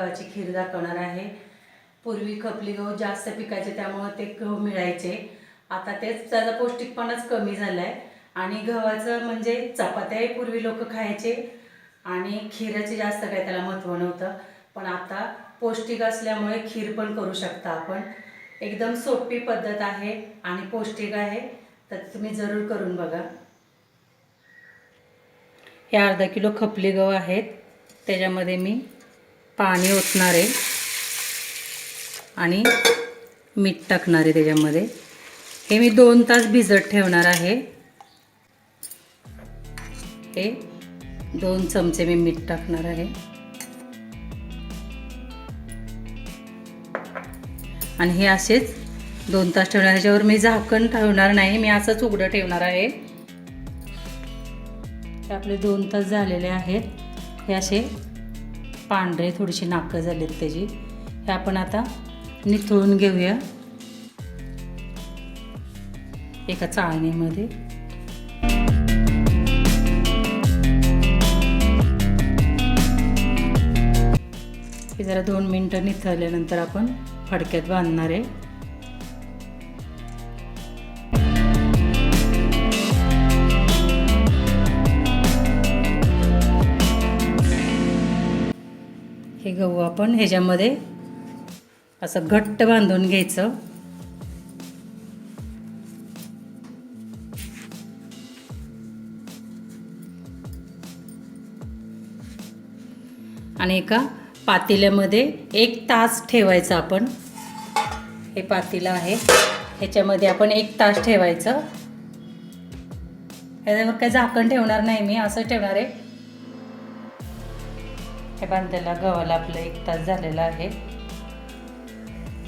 गव्हाची खीर दाखवणार आहे. पूर्वी खपली गहू जास्त पिकायचे त्यामुळे ते गहू मिळायचे. आता तेच त्याचा पौष्टिकपणाच कमी झाला आहे आणि गव्हाचं म्हणजे चपात्याही पूर्वी लोक खायचे आणि खीराचे जास्त काही त्याला महत्त्व नव्हतं. पण आता पौष्टिक असल्यामुळे खीर पण करू शकता आपण. एकदम सोपी पद्धत आहे आणि पौष्टिक आहे. तर तुम्ही जरूर करून बघा. हे अर्धा किलो खपली गहू आहेत. त्याच्यामध्ये मी पाणी ओतणार आहे. आणि मीठ टाकणार आहे त्याच्यामध्ये. हे मी दोन तास भिजत ठेवणार आहे. हे दोन चमचे मी मीठ टाकणार आहे. आणि हे असेच दोन तास ठेवणार ह्याच्यावर मी झाकण ठेवणार नाही. मी असंच उघडं ठेवणार आहे. हे आपले दोन तास झालेले आहेत. हे असे पांढरे थोडीशी नाकं झालीत त्याची. हे आपण आता निथळून घेऊया. एका चाळणीमध्ये. जरा दोन मिनटं निथळल्यानंतर आपण फडक्यात बांधणार आहे. गहू आपण ह्याच्यामध्ये असं घट्ट बांधून घ्यायचं. आणि एका पातेल्यामध्ये एक तास ठेवायचं आपण. हे पातेलं आहे. ह्याच्यामध्ये आपण एक तास ठेवायचं. ह्याच्यावर काही झाकण ठेवणार नाही मी असं ठेवणार आहे. हे बांधायला गव्हाला आपलं एक तास झालेला आहे.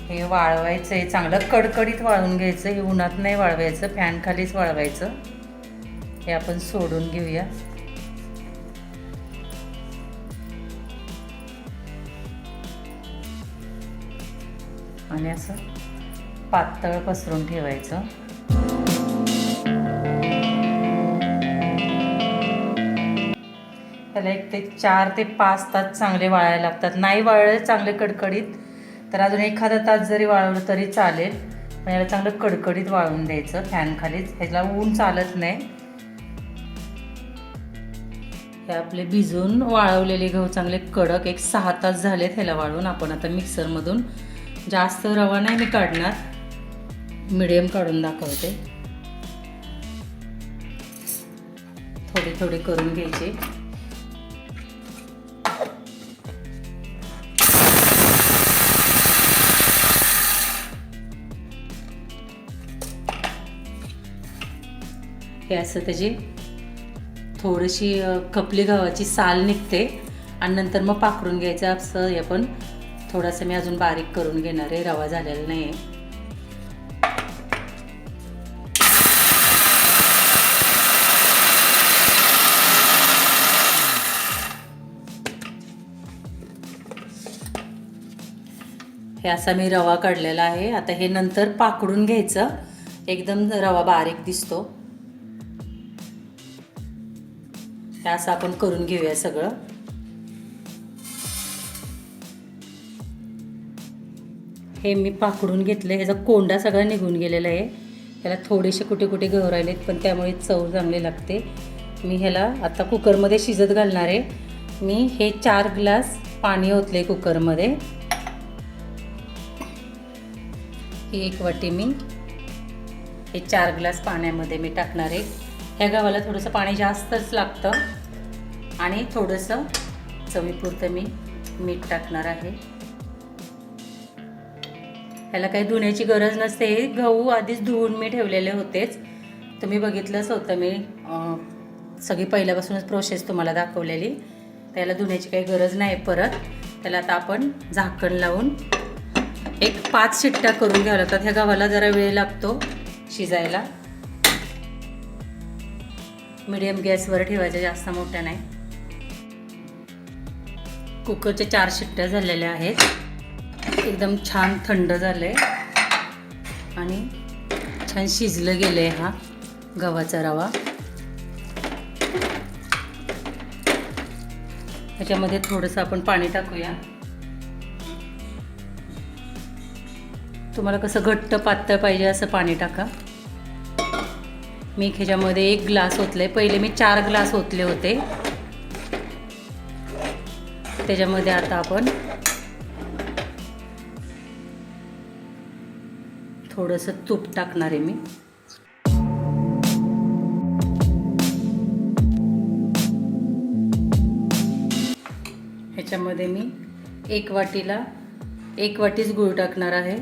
हे वाळवायचं आहे चांगलं कडकडीत वाळून घ्यायचं हे उन्हात नाही वाळवायचं फॅन खालीच वाळवायचं. हे आपण सोडून घेऊया. आणि असं पातळ पसरून ठेवायचं. त्याला एक ते चार ते पाच तास चांगले वाळायला लागतात. नाही वाळले चांगले कडकडीत तर अजून एखादा तास जरी वाळवलं तरी चालेल. पण याला चांगलं कडकडीत वाळवून द्यायचं फॅनखालीच ह्याला ऊन चालत नाही. हे आपले भिजून वाळवलेले गहू चांगले कडक एक सहा तास झालेत ह्याला वाळवून आपण आता मिक्सरमधून. जास्त रवा नाही मी काढणार. मिडियम काढून दाखवते. थोडे थोडे करून घ्यायचे. हे असं त्याची थोडीशी खपली गव्हाची साल निघते. आणि नंतर मग पाखरून घ्यायचं असं हे पण थोडंसं मी अजून बारीक करून घेणार आहे रवा झालेला नाही आहे हे असा मी रवा काढलेला आहे. आता हे नंतर पाकडून घ्यायचं. एकदम रवा बारीक दिसतो. हे असं आपण करून घेऊया सगळं. हे मी पाकडून घेतलं ह्याचा कोंडा सगळा निघून गेलेला आहे. ह्याला थोडेसे कुठे कुठे गहू राहिलेत पण त्यामुळे चव चांगली लागते. मी ह्याला आता कुकरमध्ये शिजत घालणार आहे. मी हे चार ग्लास पाणी ओतले कुकरमध्ये. ही एक वाटी मी हे चार ग्लास पाण्यामध्ये मी टाकणार आहे. ह्या गव्हाला थोडंसं पाणी जास्तच लागतं. आणि थोडंसं चवीपुरतं मी मीठ टाकणार आहे. ह्याला काही धुण्याची गरज नसते. गहू आधीच धुवून मी ठेवलेले होतेच. तुम्ही बघितलंच होतं मी सगळी पहिल्यापासूनच प्रोसेस तुम्हाला दाखवलेली. त्याला धुण्याची काही गरज नाही परत. त्याला आता आपण झाकण लावून एक पाच शिट्ट्या करून घ्यावं लागतात ह्या गव्हाला जरा वेळ लागतो शिजायला. मिडियम गॅसवर ठेवायच्या जास्त मोठ्या नाही. कुकरच्या चार शिट्ट्या झालेल्या आहेत. एकदम छान थंड झालं आहे आणि छान शिजलं गेलं आहे हा गव्हाचा रवा. त्याच्यामध्ये थोडंसं आपण पाणी टाकूया. तुम्हाला कसं घट्ट पातळ पाहिजे असं पाणी टाका. मी ह्याच्यामध्ये एक ग्लास ओतले पहिले मी चार ग्लास ओतले होते. त्याच्यामध्ये आता आपण थोडंसं तूप टाकणार आहे मी. ह्याच्यामध्ये मी एक वाटीला एक वाटीच गूळ टाकणार आहे.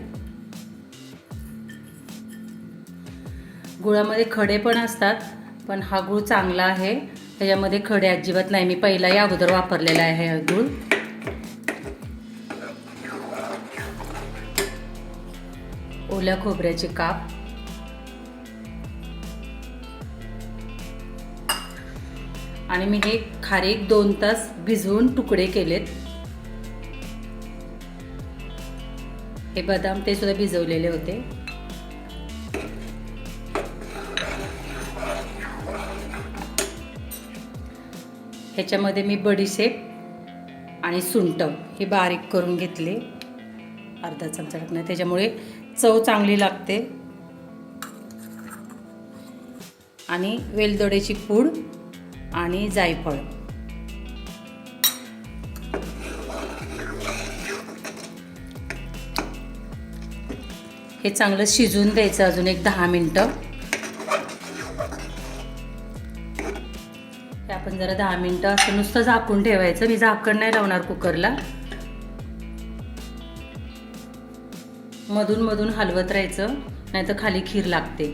गुळामध्ये खडे पण असतात पण हा गूळ चांगला आहे. त्याच्यामध्ये खडे अजिबात नाही. मी पहिलाही अगोदर वापरलेला आहे अजून गूळ ओल्या खोबऱ्याचे काप. आणि मी हे खारीक दोन तास भिजवून तुकडे केलेत. हे बदाम ते सुद्धा भिजवलेले होते. ह्याच्यामध्ये मी बडीशेप आणि सुंट हे बारीक करून घेतले. अर्धा चमचा टाकणार त्याच्यामुळे चव चांगली लागते. आणि वेलदोड्याची पूड आणि जायफळ. हे चांगलं शिजून द्यायचं अजून एक दहा मिनटं. जरा दहा मिनटं असं नुसतं झाकून ठेवायचं. मी झाकण नाही लावणार कुकरला. मधून मधून हलवत राहायचं. नाहीतर खाली खीर लागते.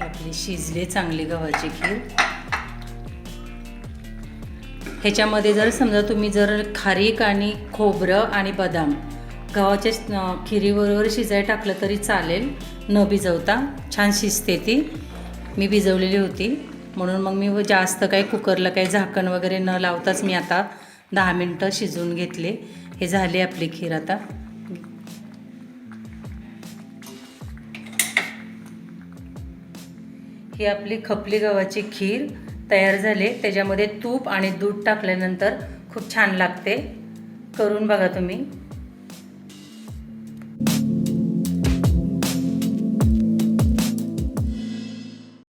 आपली शिजले चांगली गव्हाची खीर. ह्याच्यामध्ये जर समजा तुम्ही जर खारीक आणि खोबरं आणि बदाम गव्हाच्या खिरीबरोबर शिजाय टाकलं तरी चालेल. न भिजवता. छान शिजते ती. मी भिजवलेली होती. म्हणून मग मी जास्त काही कुकरला काही झाकण वगैरे न लावताच मी आता दहा मिनटं शिजवून घेतले. हे झाले आपली खीर आता. ही आपली खपली गव्हाची खीर तयार झाली. त्याच्यामध्ये तूप आणि दूध टाकल्यानंतर खूप छान लागते. करून बघा तुम्ही.